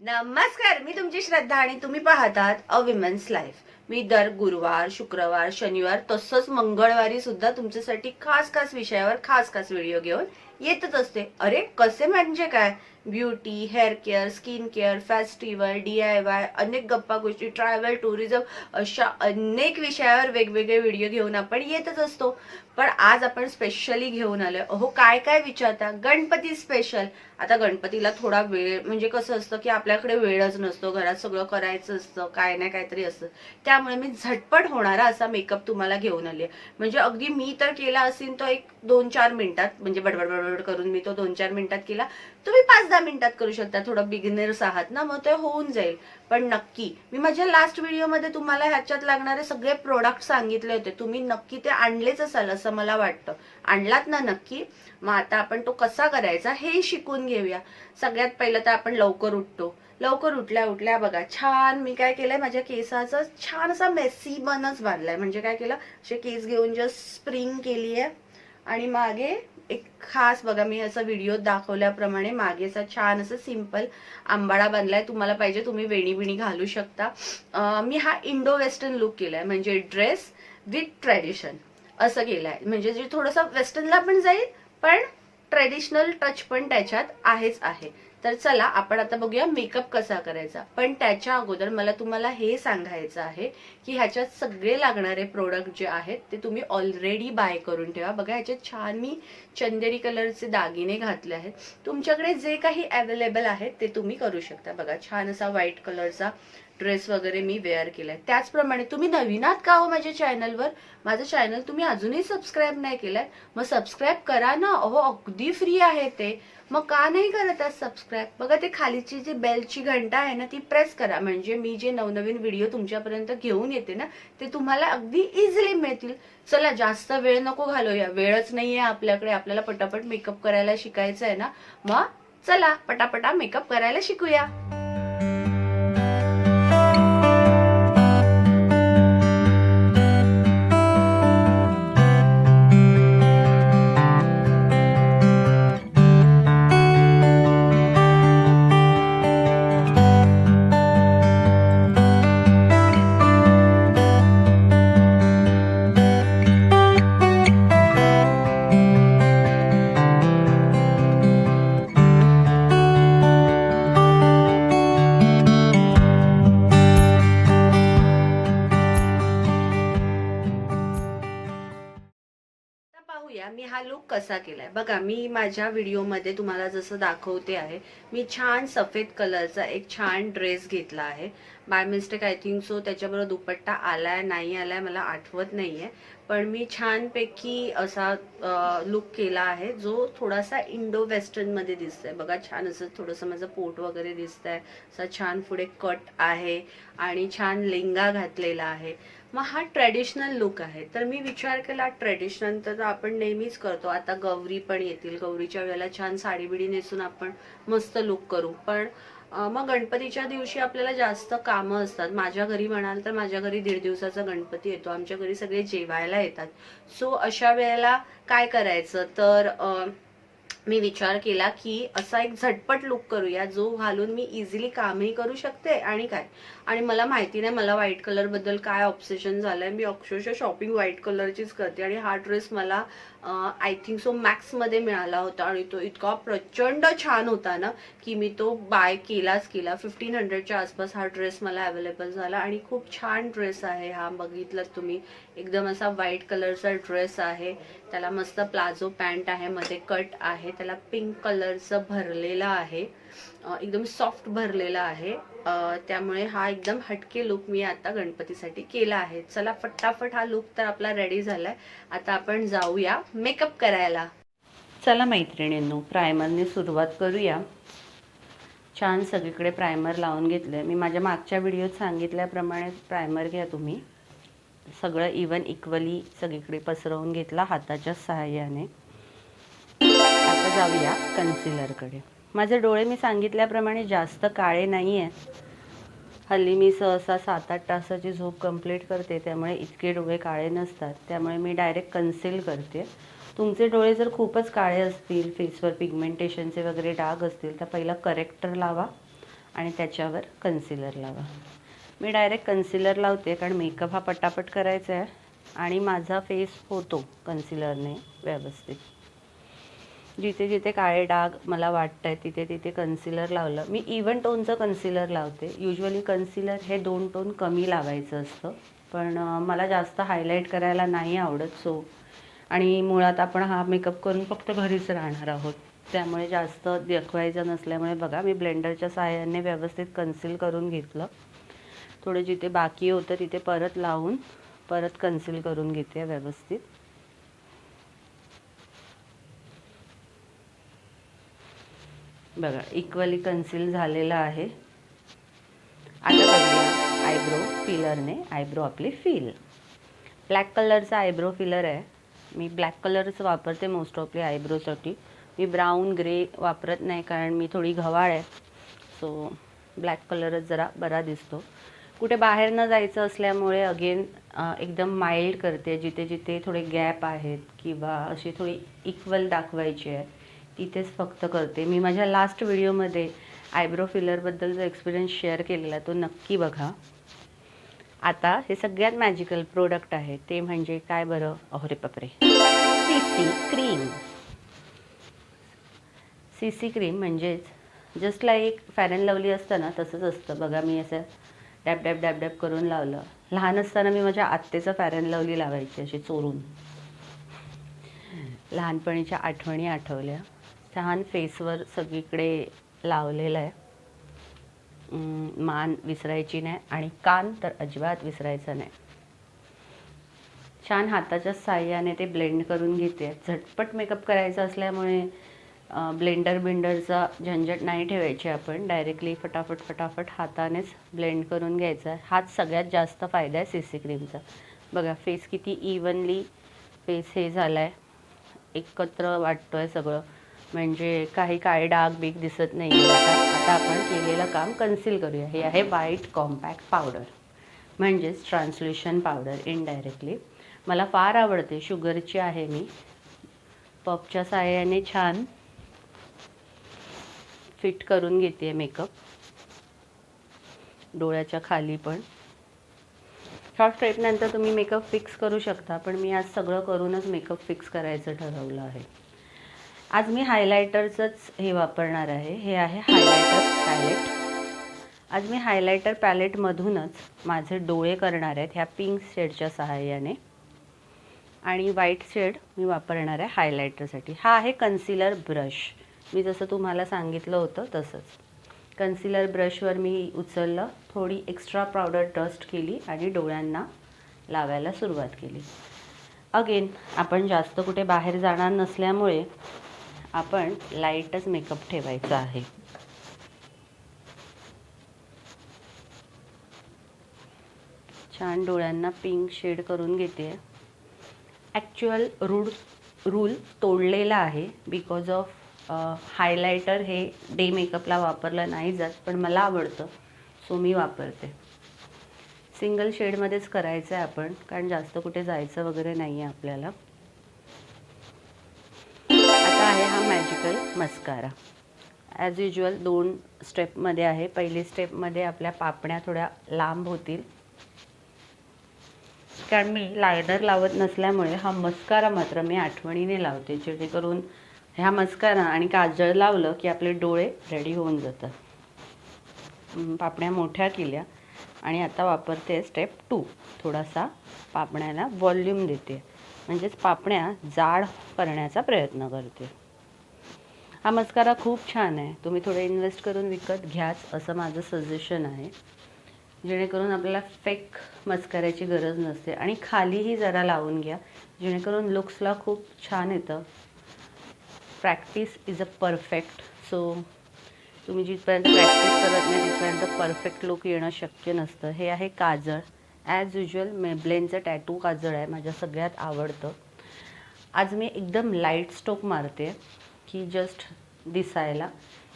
नमस्कार मी तुमची श्रद्धा आणि तुम्ही पाहतात अ विमेन्स लाईफ मी दर गुरुवार शुक्रवार शनिवार तसंच मंगळवारी सुद्धा तुमच्यासाठी खास खास विषयावर खास खास व्हिडिओ घेऊन येतच असते. अरे कसे म्हणजे काय? Beauty hair care skin care festival D I Y अनेक गप्पा गोष्टी ट्रॅव्हल टुरिझम अशा अनेक विषयावर वेगवेगळे व्हिडिओ घेऊन आपण येतच असतो. पण आज आपण स्पेशली घेऊन आलोय. अहो काय काय विचारता? गणपती स्पेशल आता गणपतीला थोडा वेळ म्हणजे कसं असतं की आपल्याकडे वेळच नसतो घरात सगळं करायचं असतं काय नाही काहीतरी असतं. त्यामुळे मी झटपट होणारा असा मेकअप तुम्हाला घेऊन आले म्हणजे अगदी मी तर केला असेल तो एक दोन चार मिनिटात म्हणजे बडबड बडबड करून मी तो दोन चार मिनिटात केला. तुम्ही पाच दहा मिनिटात करू शकता थोडं बिगिनर्स आहात ना मग ते होऊन जाईल. पण नक्की मी माझ्या लास्ट व्हिडिओमध्ये तुम्हाला ह्याच्यात लागणारे सगळे प्रोडक्ट सांगितले होते. तुम्ही नक्की ते आणलेच असाल असं मला वाटतं. आणलात ना नक्की? मग आता आपण तो कसा करायचा हे शिकून घेऊया. सगळ्यात पहिलं तर आपण लवकर उठतो. लवकर उठल्या उठल्या बघा छान मी काय केलंय माझ्या केसाचं छान असा मेसी बनच बांधलाय. म्हणजे काय केलं? असे केस घेऊन जस्ट स्प्रिंग केली आहे आणि मागे एक खास बघा मी असं व्हिडिओ दाखवल्याप्रमाणे मागे असा छान असं सिंपल आंबाडा बनलाय. तुम्हाला पाहिजे तुम्ही वेणी बिणी घालू शकता. मी हा इंडो वेस्टर्न लुक केलाय. म्हणजे ड्रेस विथ ट्रॅडिशन असं केलंय. म्हणजे जे थोडंसं वेस्टर्नला पण जाईल पण ट्रेडिशनल टच पण त्याच्यात आहेच आहे. तर चला आपण आता बघूया मेकअप कसा करायचा. पण त्याच्या अगोदर मला तुम्हाला हे सांगायचं आहे की ह्याच्यात सगळे लागणारे प्रोडक्ट जे आहेत ते तुम्ही ऑलरेडी बाय करून ठेवा. बघा ह्याच्यात छान मी चंदेरी कलरचे दागिने घातले आहेत. तुमच्याकडे जे काही अवेलेबल आहेत ते तुम्ही करू शकता. बघा छान असा व्हाईट कलरचा ड्रेस वगैरे मी वेअर केलाय. त्याचप्रमाणे तुम्ही नवीन आहात का हो माझ्या चॅनलवर माझं चॅनल तुम्ही अजूनही सबस्क्राईब नाही केलंय. मग सबस्क्राईब करा ना. अहो अगदी फ्री आहे ते. मग का नाही करत आज सबस्क्राईब बघा ते खालीची जी बेलची घंटा आहे ना ती प्रेस करा. म्हणजे मी जे नवनवीन व्हिडिओ तुमच्यापर्यंत घेऊन येते ना ते तुम्हाला अगदी इझिली मिळतील. चला जास्त वेळ नको घालूया. वेळच नाहीये आपल्याकडे. आपल्याला पटापट मेकअप करायला शिकायचं आहे ना. मग चला पटापटा मेकअप करायला शिकूया. पाहूया मी हा लुक कसा केलाय. बघा मी माझ्या व्हिडिओमध्ये तुम्हाला जसं दाखवते आहे मी छान सफेद कलरचा एक छान ड्रेस घेतला आहे. By mistake I think so त्याच्याबरोबर दुपट्टा आलाय नाही आलाय मला आठवत नाहीये. पण मी छानपैकी असा लुक केला आहे जो थोडासा इंडो वेस्टर्नमध्ये दिसतंय दिसतोय. बघा छान असं थोडंसं माझं पोट वगैरे दिसतंय. असा छान पुढे कट आहे आणि छान लेंगा घातलेला आहे. मग हा ट्रॅडिशनल लुक आहे. तर मी विचार केला ट्रॅडिशनल तर आपण नेहमीच करतो. आता गौरी पण येतील. गौरीच्या वेळेला छान साडी बिडी नेसून आपण मस्त लुक करू. पण मग गणपतीच्या दिवशी आपल्याला जास्त कामं असतात. माझ्या घरी म्हणाल तर माझ्या घरी दीड दिवसाचा गणपती येतो. आमच्या घरी सगळे जेवायला येतात. सो अशा वेळेला काय करायचं? तर मी विचार केला की असा एक झटपट लुक करूया जो घालून मी इझिली कामही करू शकते आणि काय? आणि मला माहिती नाही मला व्हाईट कलरबद्दल काय ऑप्सेशन झालंय. मी अक्षरशः शॉपिंग व्हाईट कलरचीच करते आणि हा ड्रेस मला आय थिंक सो मॅक्समध्ये मिळाला होता आणि तो इतका प्रचंड छान होता ना की मी तो बाय केलाच केला. फिफ्टीन हंड्रेडच्या आसपास हा ड्रेस मला अवेलेबल झाला आणि खूप छान ड्रेस आहे हा. बघितलात तुम्ही एकदम असा व्हाईट कलरचा ड्रेस आहे. त्याला मस्त प्लाझो पॅन्ट आहे मध्ये कट आहे. त्याला पिंक कलरचं भरलेलं आहे. एकदम सॉफ्ट भरलेलं आहे. त्यामुळे हा एकदम हटके लुक मी आता गणपतीसाठी केला आहे. चला फटाफट हा लुक तर आपला रेडी झालाय. आता आपण जाऊया मेकअप करायला. चला मैत्रिणींनो प्रायमरने सुरुवात करूया. छान सगळीकडे प्रायमर लावून घेतलंय. मी माझ्या मागच्या व्हिडिओत सांगितल्याप्रमाणे प्रायमर घ्या तुम्ही. सगळं इवन इक्वली सगळीकडे पसरवून घेतला हाताच्या सहाय्याने. आता जाऊया कन्सिलरकडे माझे डोळे मी सांगितल्याप्रमाणे जास्त काळे नाही आहेत हल्ली मी सहसा सात आठ तासाची झोप कंप्लीट करते त्यामुळे इतके डोळे काळे नसतात. त्यामुळे मी डायरेक्ट कन्सील करते. तुमचे डोळे जर खूपच काळे असतील फेसवर पिगमेंटेशनचे वगैरे डाग असतील तर पहिला करेक्टर लावा आणि त्याच्यावर कन्सिलर लावा. मी डायरेक्ट कन्सिलर लावते कारण मेकअप हा पटापट करायचा आहे आणि माझा फेस होतो कन्सिलरने व्यवस्थित. जिथे जिथे काळे डाग मला वाटत आहे तिथे तिथे कन्सिलर लावलं. मी इवन टोनचं कन्सिलर लावते. युजली कन्सिलर हे दोन टोन कमी लावायचं असतं. पण मला जास्त हायलाईट करायला नाही आवडत सो आणि मुळात आपण हा मेकअप करून फक्त घरीच राहणार आहोत. त्यामुळे जास्त दाखवायचं नसल्यामुळे बघा मी ब्लेंडरच्या सहाय्याने व्यवस्थित कन्सील करून घेतलं. थोडं जिथे बाकी होतं तिथे परत लावून परत कन्सील करून घेते व्यवस्थित. बघा इक्वली कन्सील झालेलं आहे. आता बघूया आयब्रो फिलरने आयब्रो आपली फिल ब्लॅक कलरचा आयब्रो फिलर आहे. मी ब्लॅक कलरच वापरते मोस्ट ऑफली आयब्रोसाठी मी ब्राऊन ग्रे वापरत नाही कारण मी थोडी घवाळ आहे. सो ब्लॅक कलरच जरा बरा दिसतो. कुठे बाहेर न जायचं असल्यामुळे अगेन एकदम माइल्ड करते. जिथे जिथे थोडे गॅप आहेत किंवा अशी थोडी इक्वल दाखवायची आहे. तिथेच फक्त करते. मी माझ्या लास्ट व्हिडिओमध्ये आयब्रो फिलरबद्दल जो एक्सपिरियन्स शेअर केलेला तो नक्की बघा. आता हे सगळ्यात मॅजिकल प्रोडक्ट आहे. ते म्हणजे काय बरं? अहोरे पपरे C C cream C C cream म्हणजेच just like Fair and Lovely असतं ना तसंच असतं. बघा मी असं डॅब डॅब डॅब डॅब करून लावलं. लहान असताना मी माझ्या आत्तेचं फॅरन अँड लावायची अशी चोरून. लहानपणीच्या आठवणी आठवल्या. छान फेसवर सगळीकडे लावलेलं आहे. मान विसरायची नाही आणि कान तर अजिबात विसरायचं नाही. छान हाताच्या साह्याने ते ब्लेंड करून घेते. झटपट मेकअप करायचा असल्यामुळे ब्लेंडर बिंडरचा झंझट नाही ठेवायची आपण. डायरेक्टली फटाफट फटाफट हातानेच ब्लेंड करून घ्यायचा. आहे हाच सगळ्यात जास्त फायदा आहे सी सी क्रीमचा. बघा फेस किती इवनली फेस हे झाला आहे एकत्र वाटतो आहे सगळं. म्हणजे काही काळे डाग बीग दिसत नाही आता आता आपण केलेलं काम कन्सील करूया. हे आहे व्हाईट कॉम्पॅक्ट पावडर म्हणजेच ट्रान्सल्युशन पावडर इनडायरेक्टली मला फार आवडते. शुगरची आहे मी. पपच्या साह्याने छान फिट करून घेते मेकअप डोळ्याच्या खाली पण. शॉर्ट स्टेपनंतर तुम्ही मेकअप फिक्स करू शकता पण मी आज सगळं करूनच मेकअप फिक्स करायचं ठरवलं आहे. आज मी हायलायटरचंच हे वापरणार आहे. हे आहे हायलायटर पॅलेट आज मी हायलायटर पॅलेटमधूनच माझे डोळे करणार आहेत ह्या पिंक शेडच्या सहाय्याने. आणि व्हाईट शेड मी वापरणार आहे हायलायटरसाठी हा आहे कन्सिलर ब्रश मी जसं तुम्हाला सांगितलं होतं तसंच. कन्सिलर ब्रशवर मी उचललं थोडी एक्स्ट्रा पावडर डस्ट केली आणि डोळ्यांना लावायला सुरुवात केली. अगेन आपण जास्त कुठे बाहेर जाणार नसल्यामुळे आपण लाईटच मेकअप ठेवायचा आहे. छान डोळ्यांना पिंक शेड करून घेते. ॲक्च्युअल रूड रूल तोडलेला आहे. बिकॉज ऑफ हायलायटर हे डे मेकअपला वापरलं नाही जात पण मला आवडतं. सो मी वापरते. सिंगल शेडमध्येच करायचं आहे आपण कारण जास्त कुठे जायचं वगैरे नाही आहे आपल्याला. हा मॅजिकल मस्कारा ॲज युजल दोन स्टेपमध्ये आहे. पहिली स्टेपमध्ये आपल्या पापण्या थोड्या लांब होतील. कारण मी लायनर लावत नसल्यामुळे हा मस्कारा मात्र मी आठवणीने लावते. जेणेकरून ह्या मस्कारा आणि काजळ लावलं की आपले डोळे रेडी होऊन जातात. पापण्या मोठ्या केल्या. आणि आता वापरते स्टेप टू थोडासा पापण्याला व्हॉल्यूम देते. म्हणजेच पापण्या जाड करण्याचा प्रयत्न करते. हा मस्कारा खूप छान आहे. तुम्ही थोडे इन्व्हेस्ट करून विकत घ्याच असं माझं सजेशन आहे. जेणेकरून आपल्याला फेक मस्काऱ्याची गरज नसते. आणि खालीही जरा लावून घ्या. जेणेकरून लुक्सला खूप छान येतं. Practice is a perfect so तुम्ही जिथपर्यंत प्रॅक्टिस करत नाही तिथपर्यंत परफेक्ट लुक येणं शक्य नसतं. हे आहे काजळ. ॲज युजल मेब्लेनचं टॅटू काजळ आहे. माझ्या सगळ्यात आवडतं. आज मी एकदम लाइट स्टोक मारते. की जस्ट दिसायला.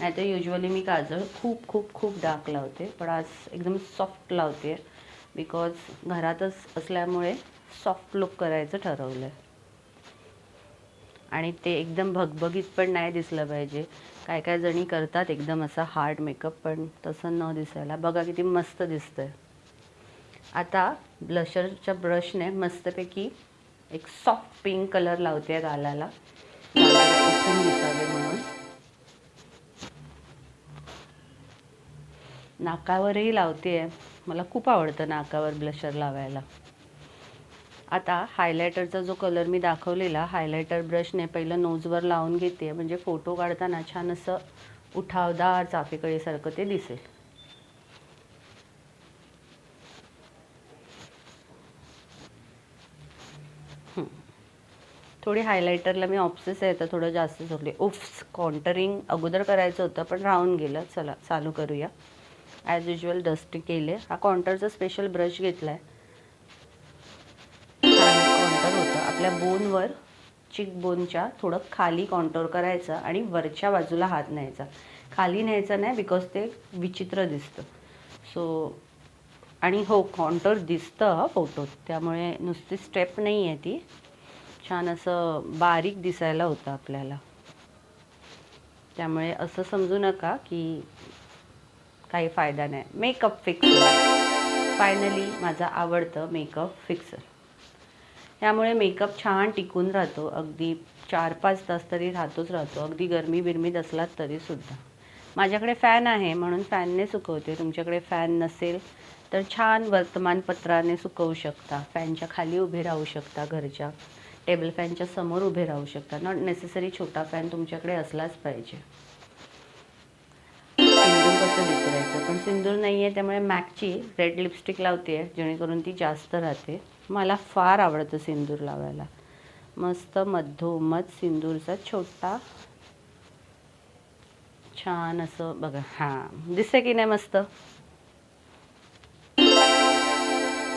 नाही तर युजली मी काजळ खूप खूप खूप डार्क लावते. पण आज एकदम सॉफ्ट लावते. बिकॉज घरातच असल्यामुळे सॉफ्ट लुक करायचं ठरवलं आहे आणि ते एकदम भगभगीत पण नाही दिसलं पाहिजे. काय काय जणी करतात एकदम असा हार्ड मेकअप पण तसं न दिसायला. बघा किती मस्त दिसतंय. आता ब्लशरच्या ब्रशने मस्तपैकी एक सॉफ्ट पिंक कलर लावते गालाला. उठून दिसावे म्हणून. नाकावरही लावते मला खूप आवडतं नाकावर ब्लशर लावायला. आता हायलायटरचा जो कलर मी दाखवलेला हायलायटर ब्रशने पहिलं नोजवर लावून घेते. म्हणजे फोटो काढताना छान असं उठावदार चाफेकळीसारखं ते दिसेल. थोडी हायलायटरला मी ऑप्सेस आहे तर थोडं जास्त सोडले उफ्स कॉन्टरिंग अगोदर करायचं होतं पण राहून गेलं. चला चालू करूया. ॲज युजल डस्ट केले. हा कॉन्टरचा स्पेशल ब्रश घेतला आहे कॉन्टर होतं. आपल्या बोनवर चिक बोनच्या थोडं खाली कॉन्टोर करायचं आणि वरच्या बाजूला हात न्यायचा. खाली न्यायचा नाही बिकॉज ते विचित्र दिसतं. सो आणि हो कॉन्टोर दिसतं फोटोत त्यामुळे नुसती स्टेप नाही आहे ती. छान असं बारीक दिसायला होतं आपल्याला. त्यामुळे असं समजू नका की काही फायदा नाही. मेकअप फिक्सर फायनली माझा आवडतं मेकअप फिक्सर त्यामुळे मेकअप छान टिकून राहतो. अगदी चार पाच तास तरी राहतोच राहतो. अगदी गरमी बिरमीत असलात तरीसुद्धा माझ्याकडे फॅन आहे म्हणून फॅनने सुकवते. तुमच्याकडे फॅन नसेल तर छान वर्तमानपत्राने सुकवू शकता. फॅनच्या खाली उभे राहू शकता घरच्या. टेबल फॅनच्या समोर उभे राहू शकता. नॉट नेसेसरी छोटा फॅन तुमच्याकडे असलाच पाहिजे. सिंदूर कसं विचारायचं पण सिंदूर नाही आहे त्यामुळे मॅकची रेड लिपस्टिक लावते जेणेकरून ती जास्त राहते. मला फार आवडतं सिंदूर लावायला. मस्त मधोमध सिंदूरचा छोटा छान असं बघा. हां दिसते की नाही मस्त?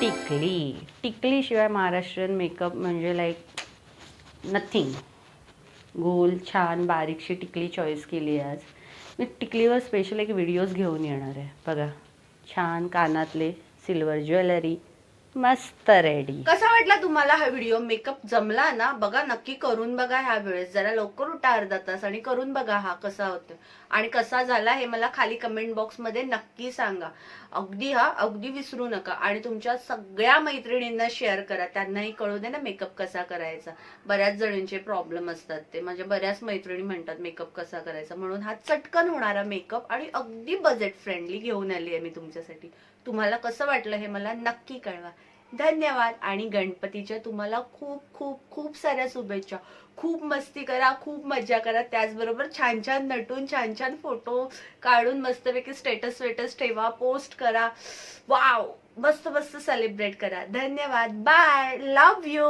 टिकली. टिकलीशिवाय महाराष्ट्रीयन मेकअप म्हणजे लाईक नथिंग गोल छान बारीकशी टिकली चॉईस केली आहे आज. मी टिकलीवर स्पेशल एक व्हिडिओज घेऊन येणार आहे. बघा. छान कानातले सिल्वर ज्वेलरी मस्त रेडी कसा वाटला तुम्हाला हा व्हिडिओ मेकअप जमला ना? बघा नक्की करून बघा ह्या वेळेस. जरा लवकर उठा अर्धा तास आणि करून बघा हा कसा होतो आणि कसा झाला हे मला खाली कमेंट बॉक्समध्ये नक्की सांगा. अगदी हा अगदी विसरू नका. आणि तुमच्या सगळ्या मैत्रिणींना शेअर करा. त्यांनाही कळू दे ना मेकअप कसा करायचा. बऱ्याच जणींचे प्रॉब्लेम असतात ते. म्हणजे बऱ्याच मैत्रिणी म्हणतात मेकअप कसा करायचा? म्हणून हा चटकन होणारा मेकअप आणि अगदी बजेट फ्रेंडली घेऊन आली आहे मी तुमच्यासाठी. तुम्हाला कसं वाटलं हे मला नक्की कळवा. धन्यवाद. आणि गणपतीच्या तुम्हाला खूप खूप खूप साऱ्या शुभेच्छा. खूप मस्ती करा खूप मजा करा. त्याचबरोबर छान छान नटून छान छान फोटो काढून मस्तपैकी स्टेटस वेटस ठेवा पोस्ट करा. वाव मस्त मस्त सेलिब्रेट करा. धन्यवाद. Bye love you